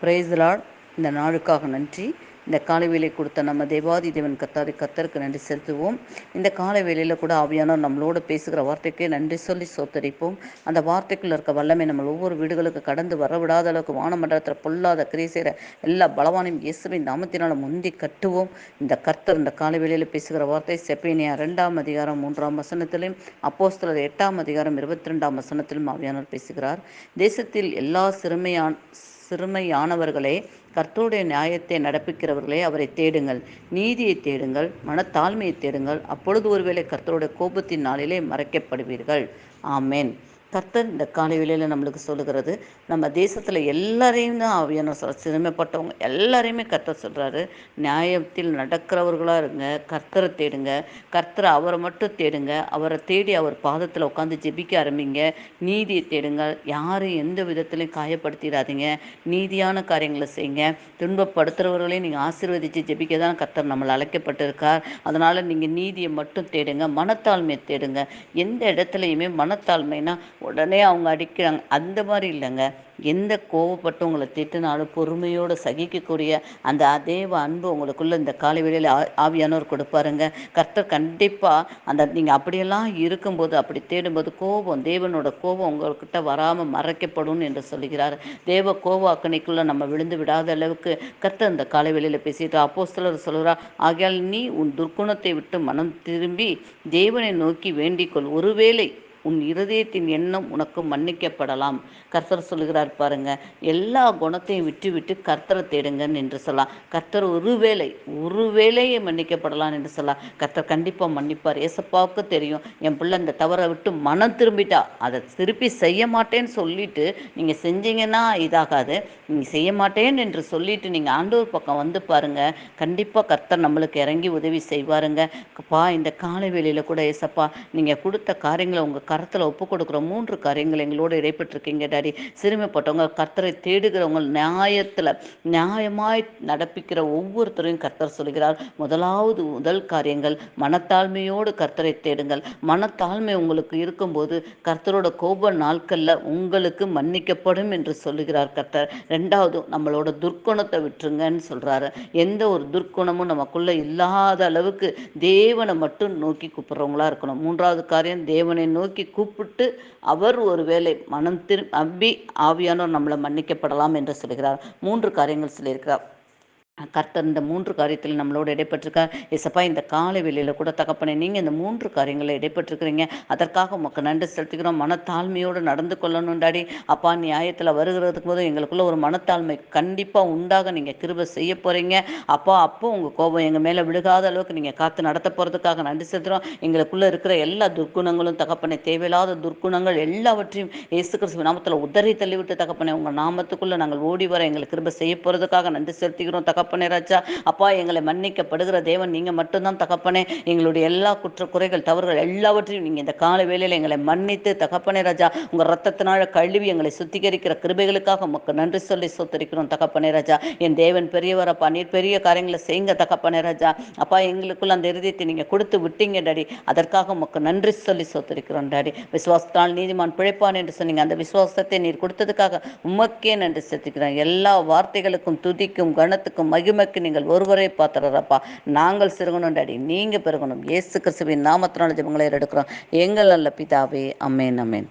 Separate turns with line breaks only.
Price Lord இந்த நாளுக்காக நன்றி. இந்த காலை வேலை கொடுத்த நம்ம தேவாதி தேவன் கத்தாதி கத்தருக்கு நன்றி செலுத்துவோம். இந்த காலை வேலையில் கூட ஆவியானவர் நம்மளோட பேசுகிற வார்த்தைக்கு நன்றி சொல்லி சோத்தரிப்போம். அந்த வார்த்தைக்குள்ள இருக்க வல்லமை நம்ம ஒவ்வொரு வீடுகளுக்கு கடந்து வர விடாத அளவுக்கு வானமண்டலத்தில் பொல்லாத கிரியை செய்கிற எல்லா பலவானையும் இயேசுவின் நாமத்தினால் முந்தி கட்டுவோம். இந்த கர்த்தர் இந்த காலை வேலையில் பேசுகிற வார்த்தை செப்பேனியா ரெண்டாம் அதிகாரம் மூன்றாம் வசனத்திலும் அப்போஸ்தலர் எட்டாம் அதிகாரம் இருபத்தி ரெண்டாம் வசனத்திலும் ஆவியானவர் பேசுகிறார். தேசத்தில் எல்லா சிறுமையான் சிறுமையானவர்களே கர்த்தருடைய நியாயத்தை நடப்பிக்கிறவர்களே அவரை தேடுங்கள். நீதியை தேடுங்கள் மனத்தாழ்மையை தேடுங்கள். அப்பொழுது ஒருவேளை கர்த்தருடைய கோபத்தின் நாளிலே மறைக்கப்படுவீர்கள். ஆமேன். கர்த்தர் இந்த காலை வேளையில் நம்மளுக்கு சொல்லுகிறது நம்ம தேசத்தில் எல்லாரையும் தான் ஆவியான சொல்ற சிறுமைப்பட்டவங்க எல்லாரையுமே கர்த்தர் சொல்கிறாரு நியாயத்தில் நடக்கிறவர்களாக இருங்க கர்த்தரை தேடுங்க கர்த்தரை அவரை மட்டும் தேடுங்க அவரை தேடி அவர் பாதத்தில் உட்காந்து ஜெபிக்க ஆரம்பிங்க நீதியை தேடுங்க யாரும் எந்த விதத்துலையும் காயப்படுத்திடாதீங்க நீதியான காரியங்களை செய்யுங்க. துன்பப்படுத்துகிறவர்களையும் நீங்கள் ஆசீர்வதித்து ஜெபிக்க தான் கர்த்தர் நம்மளை அழைக்கப்பட்டிருக்கார். அதனால் நீங்கள் நீதியை மட்டும் தேடுங்க மனத்தாழ்மையை தேடுங்க. எந்த இடத்துலையுமே மனத்தாழ்மைனா உடனே அவங்க அடிக்கிறாங்க. அந்த மாதிரி இல்லைங்க. எந்த கோவப்பட்டு உங்களை திட்டினாலும் பொறுமையோடு சகிக்கக்கூடிய அந்த அதேவ அன்பு உங்களுக்குள்ளே இந்த காலை வேளையில் ஆவியானவர் கொடுப்பாருங்க. கர்த்தர் கண்டிப்பாக அந்த நீங்கள் அப்படியெல்லாம் இருக்கும்போது அப்படி தேடும்போது கோபம் தேவனோட கோபம் உங்கள்கிட்ட வராமல் மறைக்கப்படும் என்று சொல்கிறார் தேவ கோப அக்கணிக்குள்ளே நம்ம விழுந்து விடாத அளவுக்கு கர்த்தர் இந்த காலை வேளையில் பேசிட்டு அப்போ சிலர் சொல்கிறார் ஆகையால் நீ உன் துர்க்குணத்தை விட்டு மனம் திரும்பி தேவனை நோக்கி வேண்டிக்கொள் ஒருவேளை உன் இருதயத்தின் எண்ணம் உனக்கு மன்னிக்கப்படலாம். கர்த்தர் சொல்லுகிறார் பாருங்க எல்லா குணத்தையும் விட்டு விட்டு கர்த்தரை தேடுங்கன்னு என்று சொல்லலாம் கர்த்தர் ஒருவேளை ஒருவேளையே மன்னிக்கப்படலாம் என்று சொல்லலாம் கர்த்தர் கண்டிப்பாக மன்னிப்பார். ஏசப்பாவுக்கு தெரியும் என் பிள்ளை இந்த தவறை விட்டு மனம் திரும்பிட்டா அதை திருப்பி செய்ய மாட்டேன்னு சொல்லிட்டு நீங்கள் செஞ்சீங்கன்னா இதாகாது. நீங்கள் செய்ய மாட்டேன் என்று சொல்லிட்டு நீங்கள் ஆண்டூர் பக்கம் வந்து பாருங்க. கண்டிப்பாக கர்த்தர் நம்மளுக்கு இறங்கி உதவி செய்வாருங்க. பா இந்த காலை வேளையில் கூட ஏசப்பா நீங்கள் கொடுத்த காரியங்களை உங்கள் கரத்தில் ஒப்பு கொடுக்குற மூன்று காரியங்கள் எங்களோடு இடைப்பட்டிருக்கீங்க டாடி. சிறுமைப்பட்டவங்க கர்த்தரை தேடுகிறவங்க நியாயத்தில் நியாயமாய் நடப்பிக்கிற ஒவ்வொருத்தரையும் கர்த்தர் சொல்கிறார். முதலாவது முதல் காரியங்கள் மனத்தாழ்மையோடு கர்த்தரை தேடுங்கள். மனத்தாழ்மை உங்களுக்கு இருக்கும்போது கர்த்தரோட கோப நாட்களில் உங்களுக்கு மன்னிக்கப்படும் என்று சொல்லுகிறார் கர்த்தர். ரெண்டாவது நம்மளோட துர்க்குணத்தை விட்டுருங்கன்னு சொல்கிறாரு எந்த ஒரு துர்க்குணமும் நமக்குள்ளே இல்லாத அளவுக்கு தேவனை மட்டும் நோக்கி கூப்பிட்றவங்களா இருக்கணும். மூன்றாவது காரியம் தேவனை நோக்கி கூப்பிட்டு அவர் ஒருவேளை மனம் திரு அம்பி ஆவியானோர் நம்மளை மன்னிக்கப்படலாம் என்று சொல்கிறார். மூன்று காரியங்கள் சொல்லியிருக்கிறார். கர்த்தர் இந்த மூன்று காரியத்தில் நம்மளோட இடைப்பட்டிருக்கார். இசப்பா இந்த காலை வெளியில் கூட தகப்பனே நீங்கள் இந்த மூன்று காரியங்களை இடைப்பட்டிருக்கிறீங்க. அதற்காக உமக்கு நன்றி செலுத்துகிறோம். மனத்தாழ்மையோடு நடந்து கொள்ளணும் டாடி. அப்பா நியாயத்தில் வருகிறதுக்கு போது எங்களுக்குள்ள ஒரு மனத்தாழ்மை கண்டிப்பாக உண்டாக நீங்கள் கிருப செய்ய போகிறீங்க அப்பா அப்போ உங்கள் கோபம் எங்கள் மேலே விழுகாத அளவுக்கு நீங்கள் காத்து நடத்த போகிறதுக்காக நன்றி செலுத்துகிறோம் எங்களுக்குள்ளே இருக்கிற எல்லா துர்க்குணங்களும் தகப்பனை தேவையில்லாத துர்க்குணங்கள் எல்லாவற்றையும் இயேசு கிறிஸ்துவ நாமத்தில் உதறி தள்ளிவிட்டு தகப்பனை உங்கள் நாமத்துக்குள்ளே நாங்கள் ஓடி வர எங்களுக்கு கிருப செய்ய போகிறதுக்காக நன்றி செலுத்துகிறோம் தகப்ப தகப்பனே ராஜா. அப்பா எங்களை மன்னிக்கப்படுகிற தேவன் நீங்கள் மட்டும்தான் தகப்பனே. எங்களுடைய எல்லா குற்ற குறைகள் தவறுகள் எல்லாவற்றையும் நீங்கள் இந்த கால வேலையில் எங்களை மன்னித்து தகப்பனே ராஜா உங்கள் ரத்தத்தினால கழுவி எங்களை சுத்திகரிக்கிற கிருபைகளுக்காக உமக்கு நன்றி சொல்லி சொத்தரிக்கிறோம் தகப்பனே ராஜா. என் தேவன் பெரியவரப்பா நீர் பெரிய காரியங்களை செய்யுங்க தகப்பனே ராஜா. அப்பா எங்களுக்குள்ள அந்த இருதயத்தை நீங்கள் கொடுத்து விட்டீங்க டாடி. அதற்காக உமக்கு நன்றி சொல்லி சொத்திருக்கிறோம் டாடி. விசுவாசத்தால் நீதிமான் பிழைப்பான் என்று சொன்னீங்க. அந்த விசுவாசத்தை நீர் கொடுத்ததுக்காக உமக்கே நன்றி செலுத்திக்கிறேன் எல்லா வார்த்தைகளுக்கும் துதிக்கும் கணத்துக்கும் மகிமைக்கு நீங்கள் ஒருவரை பார்த்துறப்பா நாங்கள் சிறுகணும் டாடி நீங்கள் பெருகணும். ஏசு கிறிஸ்துவின் நாமத்தினால ஜபங்களை எடுக்கிறோம் எங்கள் நல்ல பிதாவே அமேன் அமேன்